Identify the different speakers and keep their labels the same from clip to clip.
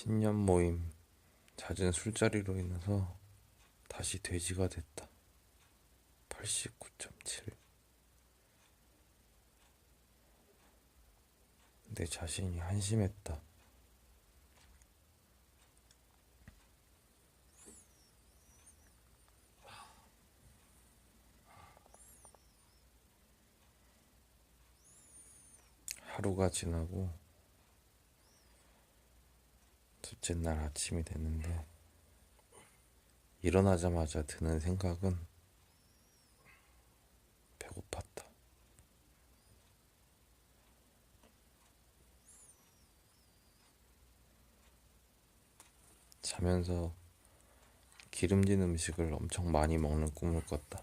Speaker 1: 신년 모임, 잦은 술자리로 인해서 다시 돼지가 됐다. 89.7. 내 자신이 한심했다. 하루가 지나고 둘째 날 아침이 됐는데 일어나자마자 드는 생각은 배고팠다. 자면서 기름진 음식을 엄청 많이 먹는 꿈을 꿨다.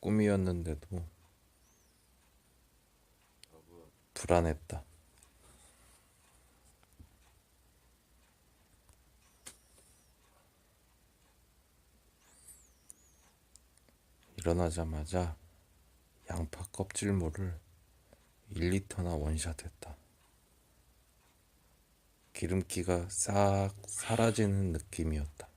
Speaker 1: 꿈이었는데도 불안했다. 일어나자마자 양파 껍질물을 1리터나 원샷했다. 기름기가 싹 사라지는 느낌이었다.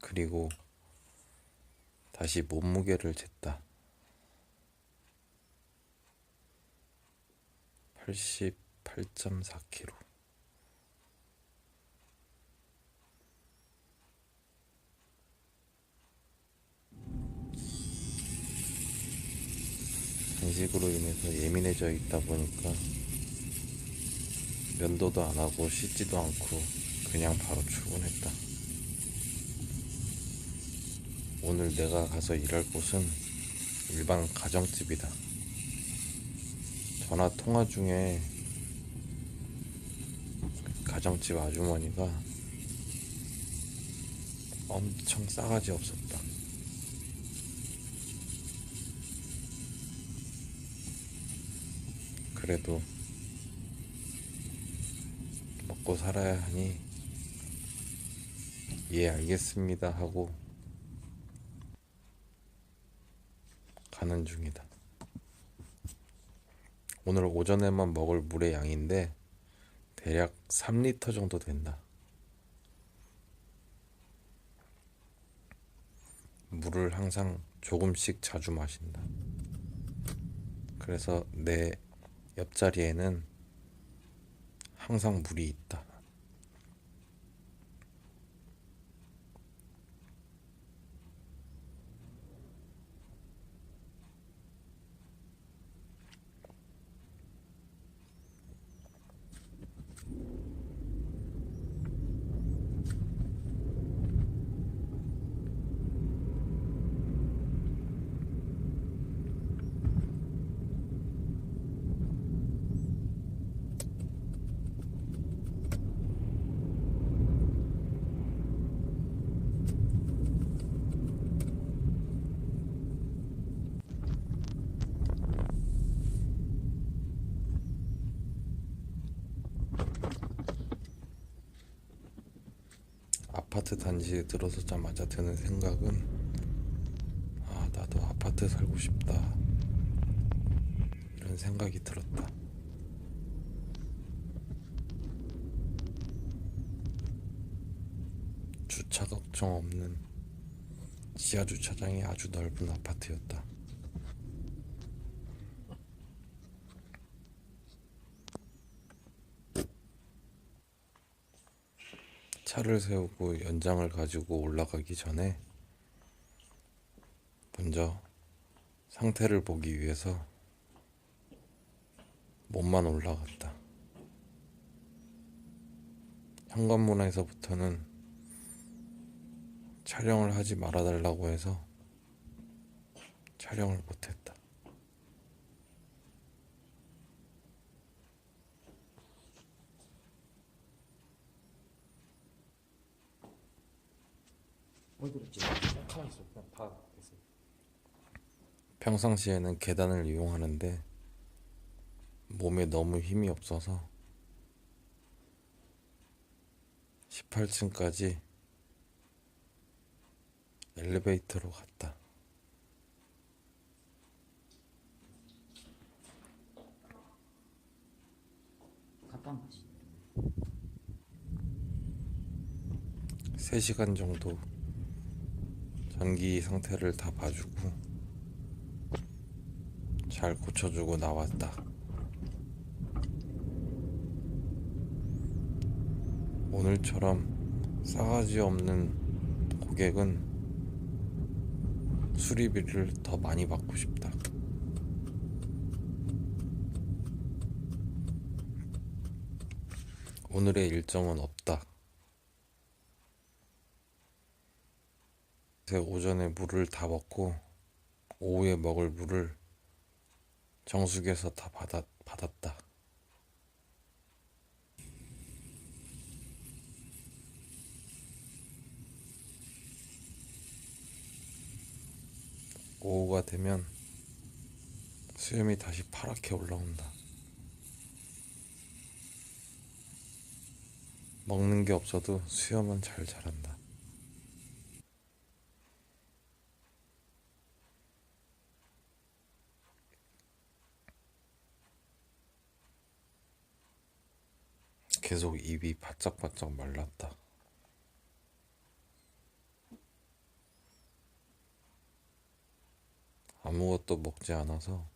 Speaker 1: 그리고 다시 몸무게를 쟀다. 88.4kg. 단식으로 인해서 예민해져 있다 보니까 면도도 안 하고 씻지도 않고 그냥 바로 출근했다. 오늘 내가 가서 일할 곳은 일반 가정집이다. 전화 통화 중에 가정집 아주머니가 엄청 싸가지 없었다. 그래도 먹고 살아야 하니 예 알겠습니다 하고 가는 중이다. 오늘 오전에만 먹을 물의 양인데 대략 3리터 정도 된다. 물을 항상 조금씩 자주 마신다. 그래서 내 옆자리에는 항상 물이 있다. 아파트 단지에 들어서자마자 드는 생각은 아 나도 아파트 살고 싶다 이런 생각이 들었다. 주차 걱정 없는 지하 주차장이 아주 넓은 아파트였다. 차를 세우고 연장을 가지고 올라가기 전에 먼저 상태를 보기 위해서 몸만 올라갔다. 현관문에서부터는 촬영을 하지 말아달라고 해서 촬영을 못했다.
Speaker 2: 어디 들었지? 가만 있어. 그냥 봐. 됐어.
Speaker 1: 평상시에는 계단을 이용하는데 몸에 너무 힘이 없어서 18층까지 엘리베이터로 갔다.
Speaker 2: 갔다 온 거지.
Speaker 1: 3시간 정도 전기 상태를 다 봐주고 잘 고쳐주고 나왔다. 오늘처럼 싸가지 없는 고객은 수리비를 더 많이 받고 싶다. 오늘의 일정은 없다. 그래서 오전에 물을 다 먹고 오후에 먹을 물을 정수기에서 다 받았, 받았다. 오후가 되면 수염이 다시 파랗게 올라온다. 먹는 게 없어도 수염은 잘 자란다. 계속 입이 바짝바짝 말랐다. 아무것도 먹지 않아서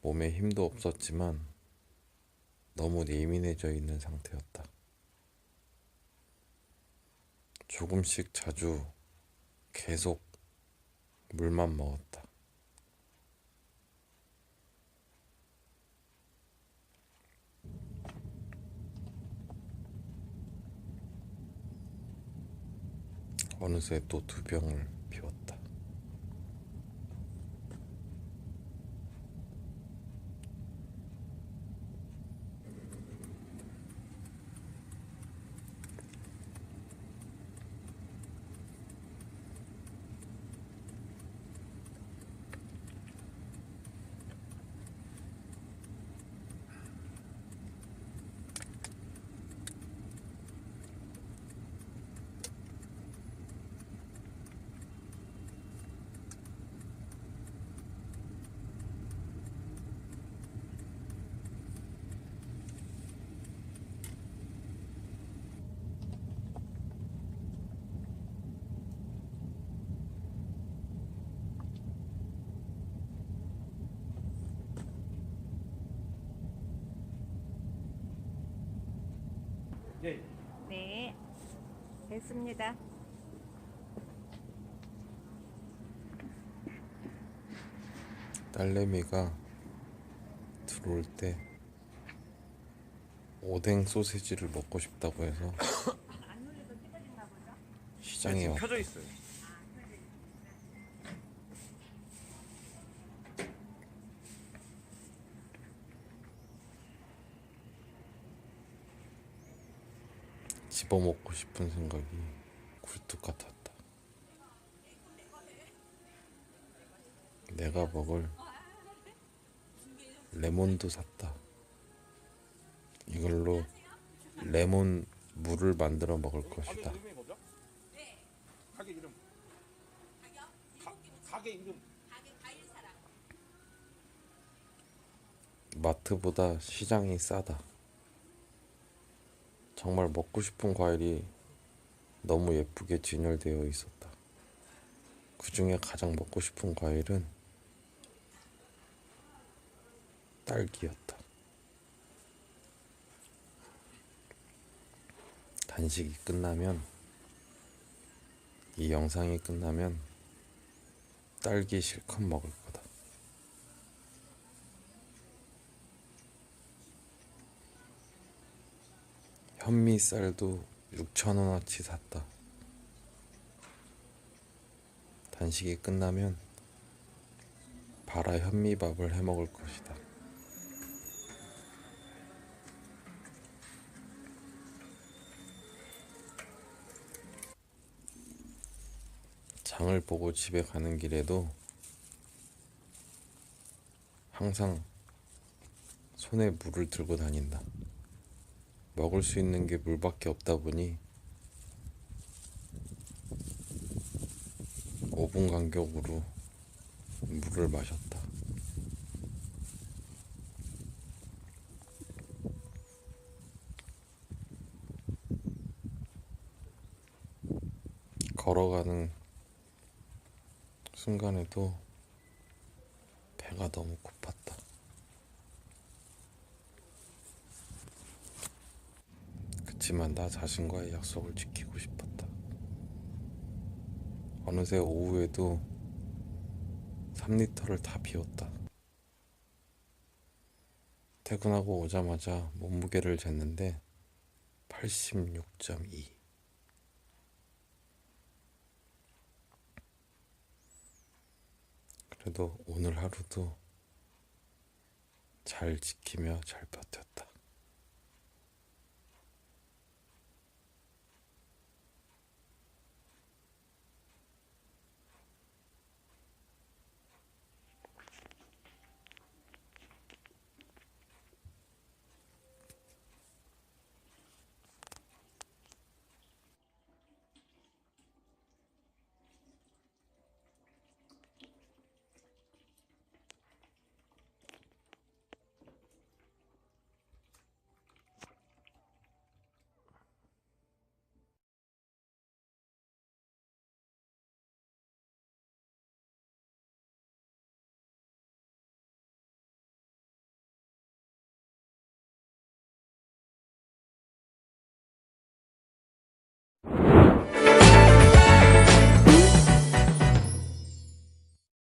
Speaker 1: 몸에 힘도 없었지만 너무 예민해져 있는 상태였다. 조금씩 자주 계속 물만 먹었다. 어느새 또 두 병을 비웠다.
Speaker 2: 예.
Speaker 3: 네, 됐습니다.
Speaker 1: 딸내미가 들어올 때 오뎅 소세지를 먹고 싶다고 해서 시장에
Speaker 2: 지금
Speaker 1: 왔
Speaker 2: 켜져 있어요.
Speaker 1: 집어먹고 싶은 생각이 굴뚝 같았다. 내가 먹을 레몬도 샀다. 이걸로 레몬 물을 만들어 먹을 것이다.
Speaker 2: 가게 이름. 가, 가게 이름.
Speaker 1: 마트보다 시장이 싸다. 정말 먹고 싶은 과일이 너무 예쁘게 진열되어 있었다. 그 중에 가장 먹고 싶은 과일은 딸기였다. 단식이 끝나면 이 영상이 끝나면 딸기 실컷 먹을 거다. 현미 쌀도 6천원어치 샀다. 단식이 끝나면 바라 현미밥을 해 먹을 것이다. 장을 보고 집에 가는 길에도 항상 손에 물을 들고 다닌다. 먹을 수 있는 게 물밖에 없다 보니 5분 간격으로 물을 마셨다. 걸어가는 순간에도 배가 너무 고팠다. 그치만 나 자신과의 약속을 지키고 싶었다. 어느새 오후에도 3리터를 다 비웠다. 퇴근하고 오자마자 몸무게를 쟀는데 86.2. 그래도 오늘 하루도 잘 지키며 잘 버텼다.